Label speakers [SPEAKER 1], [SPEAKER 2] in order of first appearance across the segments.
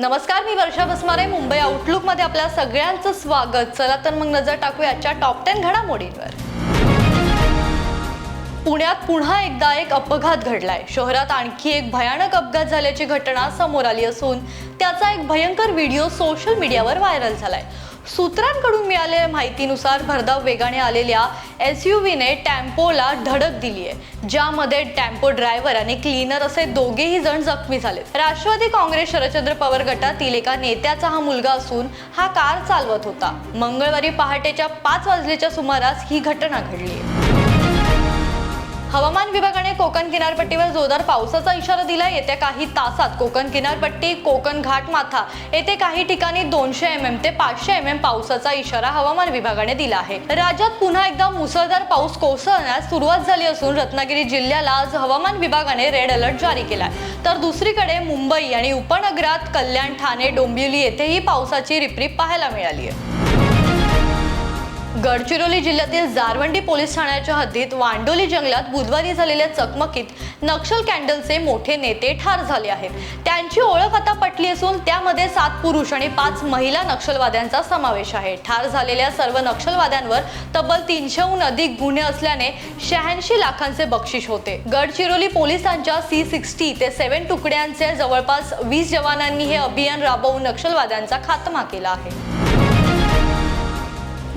[SPEAKER 1] नमस्कार मी वर्षा बसमारे मुंबई आउटलुकमध्ये आपल्या सगळ्यांचं स्वागत. चला तर मग नजर टाकूया आजच्या टॉप टेन घडामोडींवर. पुण्यात पुन्हा एकदा एक अपघात घडलाय. शहरात आणखी एक भयानक अपघात झाल्याची घटना समोर आली असून त्याचा एक भयंकर व्हिडिओ सोशल मीडियावर व्हायरल झालाय. सूत्रांकडून मिळालेल्या माहितीनुसार भरधाव वेगाने आलेल्या एस यू व्हीने टॅम्पोला धडक दिली आहे ज्यामध्ये टॅम्पो ड्रायव्हर आणि क्लीनर असे दोघेही जण जखमी झाले. राष्ट्रवादी काँग्रेस शरदचंद्र पवार गटातील एका नेत्याचा हा मुलगा असून हा कार चालवत होता. मंगळवारी पहाटेच्या पाच वाजलेच्या सुमारास ही घटना घडली आहे. हवामान विभागाने कोकण किनारपट्टीवर जोरदार पावसाचा इशारा दिला येत्या काही तासात कोकण किनारपट्टी कोकण घाट माथा येथे काही ठिकाणी दोनशे एम एम ते पाचशे एम एम पावसाचा इशारा हवामान विभागाने दिला आहे. राज्यात पुन्हा एकदा मुसळधार पाऊस कोसळण्यास सुरुवात झाली असून रत्नागिरी जिल्ह्याला आज हवामान विभागाने रेड अलर्ट जारी केलाय. तर दुसरीकडे मुंबई आणि उपनगरात कल्याण ठाणे डोंबिवली येथेही पावसाची रिपरिप पाहायला मिळाली आहे गडचिरोली जिल्ह्यातील जारवंडी पोलीस ठाण्याच्या हद्दीत वांडोली जंगलात बुधवारी झालेल्या चकमकीत नक्षल कॅन्डलचे मोठे नेते ठार झाले आहेत. त्यांची ओळख आता पटली असून त्यामध्ये सात पुरुष आणि पाच महिला नक्षलवाद्यांचा समावेश आहे. ठार झालेल्या सर्व नक्षलवाद्यांवर तब्बल तीनशेहून अधिक गुन्हे असल्याने शहाऐंशी लाखांचे बक्षीस होते. गडचिरोली पोलिसांच्या सी सिक्स्टी ते सेव्हन तुकड्यांचे जवळपास वीस जवानांनी हे अभियान राबवून नक्षलवाद्यांचा खात्मा केला आहे.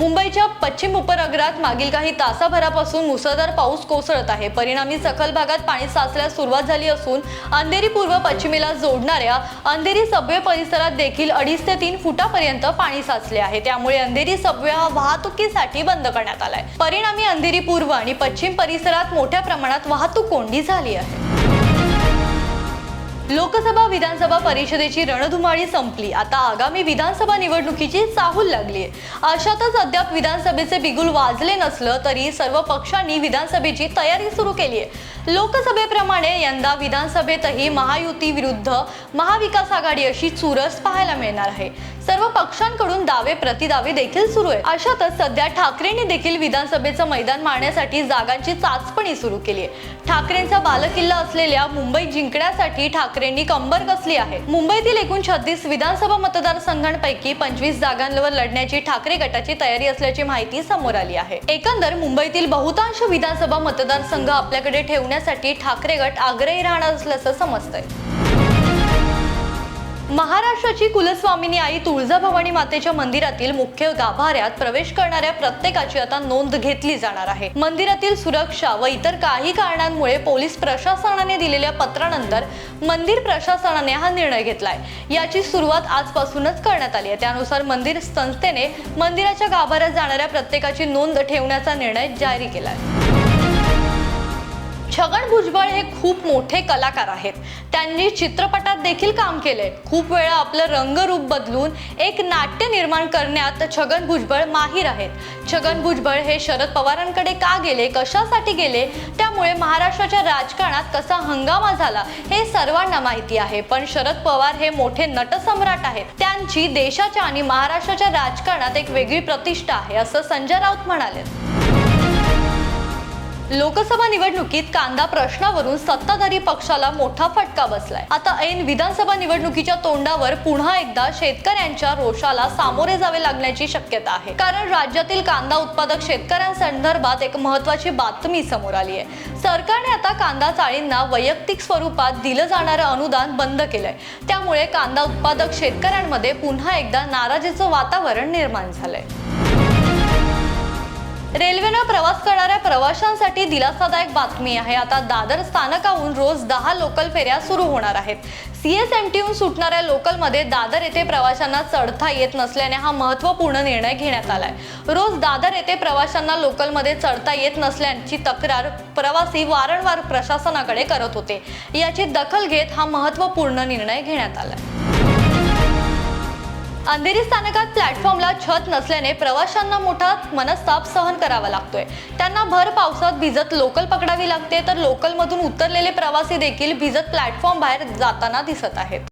[SPEAKER 1] मुंबईच्या पश्चिम उपनगरात मागील काही तासाभरापासून मुसळधार पाऊस कोसळत आहे. परिणामी सखल भागात पाणी साचण्यास सुरुवात झाली असून अंधेरी पूर्व पश्चिमेला जोडणाऱ्या अंधेरी सबवे परिसरात देखील अडीच ते तीन फुटापर्यंत पाणी साचले आहे. त्यामुळे अंधेरी सबवे हा वाहतुकीसाठी बंद करण्यात आलाय. परिणामी अंधेरी पूर्व आणि पश्चिम परिसरात मोठ्या प्रमाणात वाहतूक कोंडी झाली आहे. लोकसभा विधानसभा परिषदेची रणधुमाळी संपली. आता आगामी विधानसभा निवडणुकीची चाहूल लागली अशातच अद्याप विधानसभेचे बिगुल वाजले नसलं तरी सर्व पक्षांनी विधानसभेची तयारी सुरू केली आहे लोकसभेप्रमाणे यंदा विधानसभेतही महायुती विरुद्ध महाविकास आघाडी अशी चुरस पाहायला मिळणार आहे. सर्व पक्षांकडून दावे प्रतिदावे देखील सुरू आहे अशातच सध्या ठाकरेंनी देखील विधानसभेचं मैदान मारण्यासाठी जागांची चाचपणी सुरू केली आहे. ठाकरेंचा बालकिल्ला असलेल्या मुंबई जिंकण्यासाठी ठाकरेंनी कंबर कसली आहे? मुंबईतील एकूण छत्तीस विधानसभा मतदारसंघांपैकी पंचवीस जागांवर लढण्याची ठाकरे गटाची तयारी असल्याची माहिती समोर आली आहे. एकंदर मुंबईतील बहुतांश विधानसभा मतदारसंघ आपल्याकडे ठेवण्यासाठी ठाकरे गट आग्रही राहणार असल्याचं समजतंय. महाराष्ट्राची कुलस्वामिनी आई तुळजाभवानी मातेच्या मंदिरातील मुख्य गाभाऱ्यात प्रवेश करणाऱ्या प्रत्येकाची आता नोंद घेतली जाणार आहे. मंदिरातील सुरक्षा व इतर काही कारणांमुळे पोलीस प्रशासनाने दिलेल्या पत्रानंतर मंदिर प्रशासनाने हा निर्णय घेतलाय. याची सुरुवात आजपासूनच करण्यात आली आहे. त्यानुसार मंदिर संस्थेने मंदिराच्या गाभाऱ्यात जाणाऱ्या प्रत्येकाची नोंद ठेवण्याचा निर्णय जारी केलाय. छगन भुजबळ हे खूप मोठे कलाकार आहेत. त्यांनी चित्रपटात देखील काम केले खूप वेळा आपलं रंगरूप बदलून एक नाट्य निर्माण करण्यात छगन भुजबळ माहीर आहेत. छगन भुजबळ हे शरद पवारांकडे का गेले? कशासाठी गेले? त्यामुळे महाराष्ट्राच्या राजकारणात कसा हंगामा झाला? हे सर्वांना माहिती आहे. पण शरद पवार हे मोठे नटसम्राट आहेत. त्यांची देशाच्या आणि महाराष्ट्राच्या राजकारणात एक वेगळी प्रतिष्ठा आहे असं संजय राऊत म्हणाले लोकसभा निवडणुकीत कांदा प्रश्नावरून सत्ताधारी पक्षाला मोठा फटका बसलाय. आता ऐन विधानसभा निवडणुकीच्या तोंडावर पुन्हा एकदा शेतकऱ्यांच्या रोषाला सामोरे जावे लागण्याची शक्यता आहे. कारण राज्यातील कांदा उत्पादक शेतकऱ्यांसंदर्भात एक महत्वाची बातमी समोर आली आहे. सरकारने आता कांदा चाळींना वैयक्तिक स्वरूपात दिलं जाणारं अनुदान बंद केलंय. त्यामुळे कांदा उत्पादक शेतकऱ्यांमध्ये पुन्हा एकदा नाराजीचं वातावरण निर्माण झालंय. रेल्वेनं प्रवास करणाऱ्या प्रवाशांसाठी दिलासादायक बातमी आहे. आता दादर स्थानकाहून रोज दहा लोकल फेऱ्या सुरू होणार आहेत. सीएसएमटीहून सुटणाऱ्या लोकलमध्ये दादर येथे प्रवाशांना चढता येत नसल्याने हा महत्त्वपूर्ण निर्णय घेण्यात आलाय. रोज दादर येथे प्रवाशांना लोकलमध्ये चढता येत नसल्याची तक्रार प्रवासी वारंवार प्रशासनाकडे करत होते. याची दखल घेत हा महत्त्वपूर्ण निर्णय घेण्यात आलाय. अंधेरी स्थानकात प्लॅटफॉर्मला छत नसल्याने प्रवाशांना मोठा मनस्ताप सहन करावा लागतोय. त्यांना भर पावसात भिजत लोकल पकडावी लागते तर लोकलमधून उतरलेले प्रवासी देखील भिजत प्लॅटफॉर्म बाहेर जाताना दिसत आहेत.